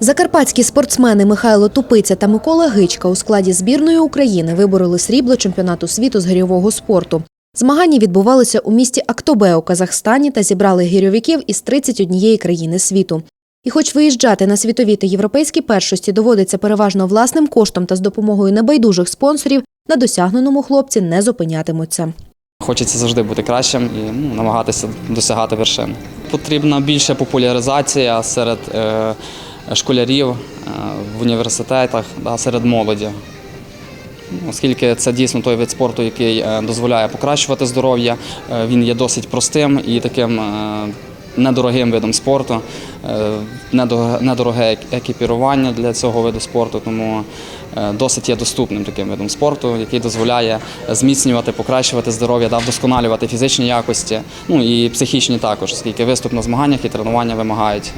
Закарпатські спортсмени Михайло Тупиця та Микола Гичка у складі збірної України вибороли срібло чемпіонату світу з гирьового спорту. Змагання відбувалися у місті Актобе у Казахстані та зібрали гирьовиків із 31 країни світу. І хоч виїжджати на світові та європейські першості доводиться переважно власним коштом та з допомогою небайдужих спонсорів, на досягненому хлопці не зупинятимуться. Хочеться завжди бути кращим і ну, намагатися досягати вершин. Потрібна більша популяризація серед е, школярів е, в університетах, да, серед молоді. Оскільки це дійсно той вид спорту, який е, дозволяє покращувати здоров'я, е, він є досить простим і таким недорогим видом спорту, недороге екіпірування для цього виду спорту, тому досить є доступним таким видом спорту, який дозволяє зміцнювати, покращувати здоров'я, да, вдосконалювати фізичні якості, ну і психічні також, оскільки виступ на змаганнях і тренування вимагають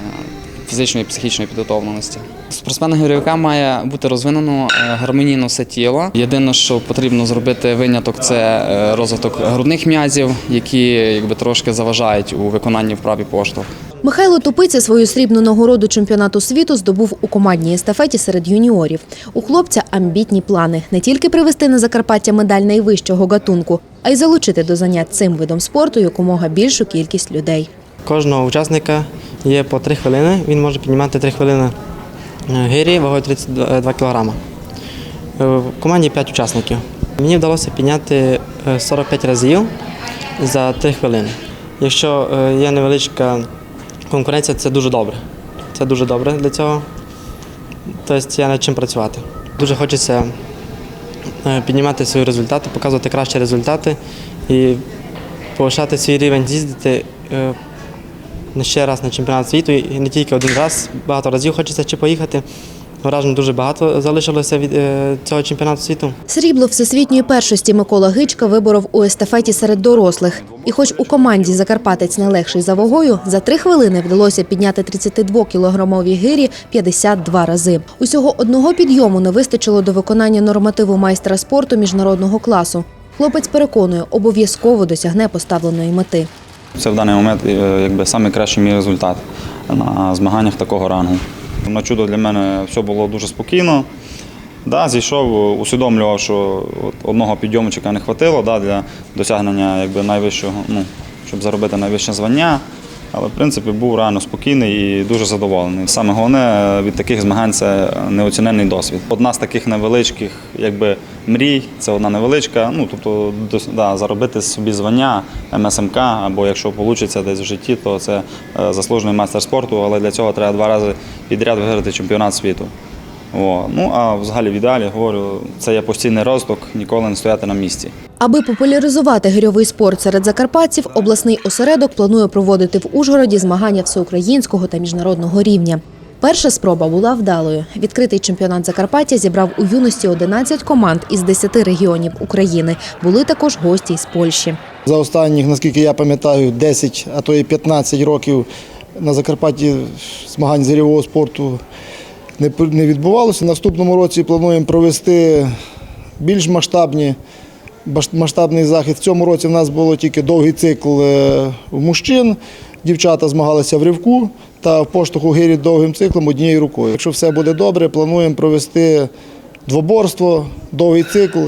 фізичної і психічної підготовленості. Спортсмена гірівка має бути розвинено е, гармонійно все тіло. Єдине, що потрібно зробити виняток, це е, розвиток грудних м'язів, які якби трошки заважають у виконанні вправі поштовх. Михайло Тупиця свою срібну нагороду чемпіонату світу здобув у командній естафеті серед юніорів. У хлопця амбітні плани не тільки привести на Закарпаття медаль найвищого гатунку, а й залучити до занять цим видом спорту якомога більшу кількість людей. Кожного учасника є по 3 хвилини. Він може піднімати 3 хвилини е, гирі вагою 32 кг. В команді 5 учасників. Мені вдалося підняти е, 45 разів за 3 хвилини. Якщо е, є невеличка конкуренція, це дуже добре. Це дуже добре для цього. Тобто є над чим працювати. Дуже хочеться е, піднімати свої результати, показувати кращі результати і повищати свій рівень, з'їздити е, ще раз на чемпіонат світу і не тільки один раз, багато разів хочеться ще поїхати. Вражень дуже багато залишилося від е, цього чемпіонату світу. Срібло всесвітньої першості Микола Гичка виборов у естафеті серед дорослих. І хоч у команді Закарпатець не легший за вагою, за три хвилини вдалося підняти 32-кілограмові гирі 52 рази. Усього одного підйому не вистачило до виконання нормативу майстра спорту міжнародного класу. Хлопець переконує, обов'язково досягне поставленої мети. Це в даний момент е, найкращий мій результат на змаганнях такого рангу. На чудо для мене все було дуже спокійно. Да, зійшов, усвідомлював, що одного підйомчика не вистачило да, для досягнення якби, найвищого, ну, щоб заробити найвище звання. Але в принципі був реально спокійний і дуже задоволений. Саме головне е, від таких змагань це неоцінений досвід. Одна з таких невеличких якби, мрій це одна невеличка. Ну тобто да, заробити собі звання МСМК, або якщо вийде десь в житті, то це е, заслужений майстер спорту, але для цього треба два рази підряд виграти чемпіонат світу. О, ну а взагалі в ідеалі говорю, це є постійний розвиток, ніколи не стояти на місці. Аби популяризувати гирьовий спорт серед закарпатців, обласний осередок планує проводити в Ужгороді змагання всеукраїнського та міжнародного рівня. Перша спроба була вдалою. Відкритий чемпіонат Закарпаття зібрав у юності 11 команд із 10 регіонів України. Були також гості з Польщі. За останніх, наскільки я пам'ятаю, 10, а то і 15 років на Закарпатті змагань з гирьового спорту не, відбувалося. Наступному році плануємо провести більш масштабні, масштабний захід. В цьому році в нас було тільки довгий цикл е, мужчин. Дівчата змагалися в ривку та в поштовху гирі довгим циклом однією рукою. Якщо все буде добре, плануємо провести двоборство, довгий цикл,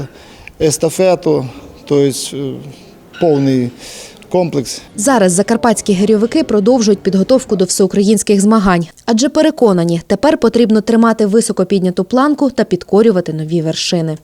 естафету, тобто е, повний комплекс. Зараз закарпатські гирьовики продовжують підготовку до всеукраїнських змагань, адже переконані, тепер потрібно тримати високо підняту планку та підкорювати нові вершини.